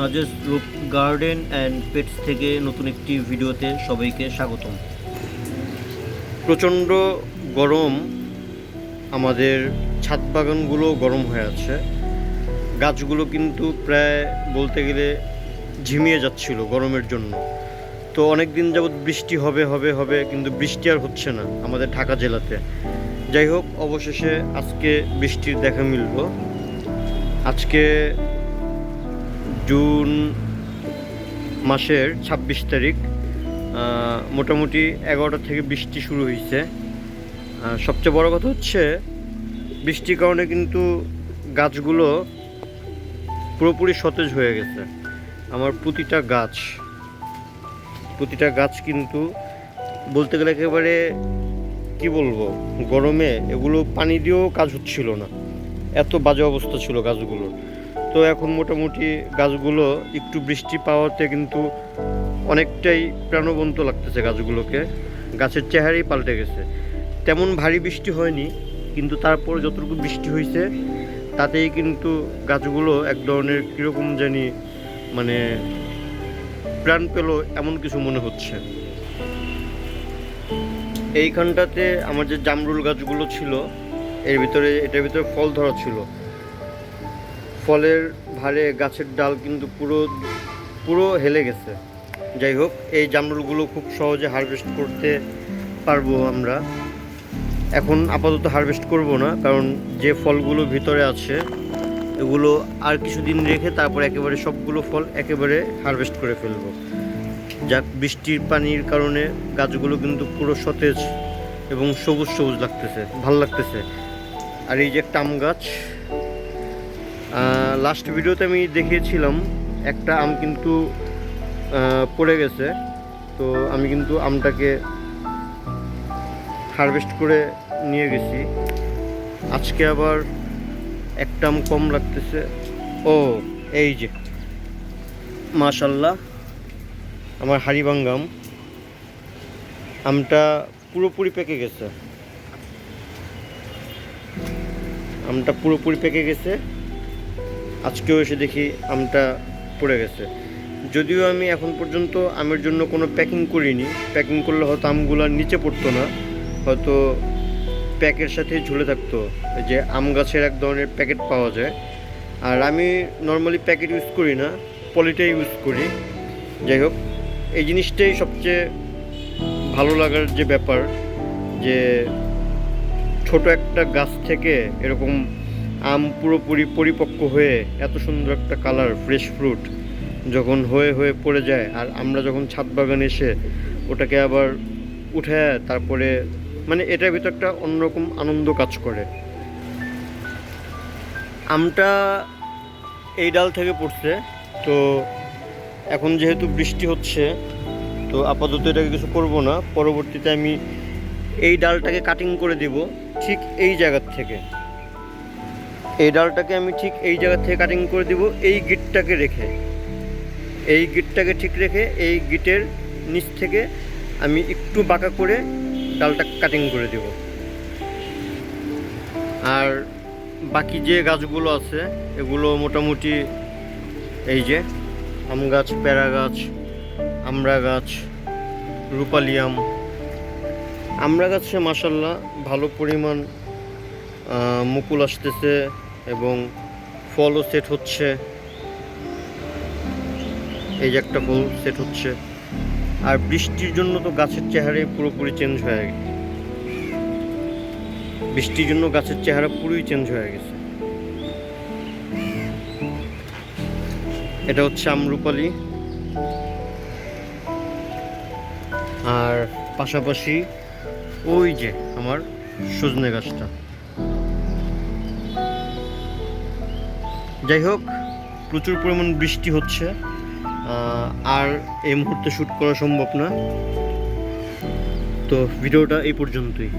নাজেস রুপ garden and pets থেকে নতুন একটি ভিডিওতে সবাইকে স্বাগতম। প্রচণ্ড গরম আমাদের ছাদ বাগানগুলো গরম হয়ে আছে। গাছগুলো কিন্তু প্রায় বলতে গেলে ঝিমিয়ে যাচ্ছিল গরমের জন্য। তো অনেক দিন যাবৎ বৃষ্টি হবে হবে হবে, কিন্তু বৃষ্টি আর হচ্ছে না আমাদের ঢাকা জেলাতে। যাই হোক, অবশেষে আজকে বৃষ্টির দেখা মিলল। আজকে জুন মাসের ছাব্বিশ তারিখ মোটামুটি এগারোটা থেকে বৃষ্টি শুরু হয়েছে। সবচেয়ে বড় কথা হচ্ছে, বৃষ্টির কারণে কিন্তু গাছগুলো পুরোপুরি সতেজ হয়ে গেছে। আমার প্রতিটা গাছ প্রতিটা গাছ কিন্তু বলতে গেলে একেবারে, কি বলব, গরমে এগুলো পানি দিয়েও কাজ হচ্ছিল না। এত বাজে অবস্থা ছিল গাছগুলোর। তো এখন মোটামুটি গাছগুলো একটু বৃষ্টি পাওয়াতে কিন্তু অনেকটাই প্রাণবন্ত লাগতেছে গাছগুলোকে। গাছের চেহারাই পাল্টে গেছে। তেমন ভারী বৃষ্টি হয়নি, কিন্তু তারপর যতটুকু বৃষ্টি হয়েছে তাতেই কিন্তু গাছগুলো এক ধরনের কীরকম জানি মানে প্রাণ পেল এমন কিছু মনে হচ্ছে। এইখানটাতে আমার যে জামরুল গাছগুলো ছিল, এর ভিতরে, এটার ভিতরে ফল ধরা ছিল। ফলের ভারে গাছের ডাল কিন্তু পুরো পুরো হেলে গেছে। যাই হোক, এই জামরুলগুলো খুব সহজে হারভেস্ট করতে পারব আমরা। এখন আপাতত হারভেস্ট করব না, কারণ যে ফলগুলো ভিতরে আছে, এগুলো আর কিছুদিন রেখে তারপর একেবারে সবগুলো ফল একেবারে হারভেস্ট করে ফেলব। যাক, বৃষ্টির পানির কারণে গাছগুলো কিন্তু পুরো সতেজ এবং সবুজ সবুজ লাগতেছে, ভালো লাগতেছে। আর এই যে আম গাছ লাস্ট ভিডিওতে আমি দেখিয়েছিলাম, একটা আম কিন্তু পড়ে গেছে। তো আমি কিন্তু আমটাকে হারভেস্ট করে নিয়ে গেছি। আজকে আবার একটা আম কম লাগতেছে। ও, এই যে, মাশাল্লাহ, আমার হাড়িবাঙ্গাম আমটা পুরোপুরি পেকে গেছে। আমটা পুরোপুরি পেকে গেছে। আজকেও এসে দেখি আমটা পড়ে গেছে। যদিও আমি এখন পর্যন্ত আমের জন্য কোনো প্যাকিং করিনি। প্যাকিং করলে হয়তো আমগুলো নিচে পড়তো না। হয়তো প্যাকের সাথে ঝুলে থাকতো। যে আম গাছের এক ধরনের প্যাকেট পাওয়া যায়। আর আমি নর্মালি প্যাকেট ইউজ করি না, পলিটাই ইউজ করি। যাই হোক, এই জিনিসটাই সবচেয়ে ভালো লাগার যে ব্যাপার যে ছোট একটা গাছ থেকে এরকম আম পুরোপুরি পরিপক্ক হয়ে এত সুন্দর একটা কালার ফ্রেশ ফ্রুট যখন হয়ে হয়ে পড়ে যায় আর আমরা যখন ছাদ বাগান এসে ওটাকে আবার উঠে তারপরে মানে এটার ভিতর একটা অন্যরকম আনন্দ কাজ করে। আমটা এই ডাল থেকে পড়ছে, তো এখন যেহেতু বৃষ্টি হচ্ছে, তো আপাতত এটাকে কিছু করব না, পরবর্তীতে আমি এই ডালটাকে কাটিং করে দিব ঠিক এই জায়গার থেকে। এই ডালটাকে আমি ঠিক এই জায়গা থেকে কাটিং করে দিব, এই গিটটাকে রেখে। এই গিটটাকে ঠিক রেখে, এই গিটের নিচ থেকে আমি একটু বাঁকা করে ডালটা কাটিং করে দিব। আর বাকি যে গাছগুলো আছে, এগুলো মোটামুটি এই যে আম গাছ প্যারা গাছ, আমড়া গাছ আম। আমড়া গাছে মাসাল্লাহ ভালো পরিমাণ মুকুল আসতেছে। এবং ফলও সেট হচ্ছে। এই যে একটা ফল সেট হচ্ছে। আর বৃষ্টির জন্য তো গাছের চেহারাই পুরোপুরি চেঞ্জ হয়ে গেছে। বৃষ্টির জন্য গাছের চেহারা পুরোই চেঞ্জ হয়ে গেছে। এটা হচ্ছে আমরুপালি। আর পাশাপাশি ওই যে আমার সজনে গাছটা। যাই হোক, প্রচুর পরিমাণ বৃষ্টি হচ্ছে আর এই মুহূর্তে শ্যুট করা সম্ভব না। তো ভিডিওটা এই পর্যন্তই।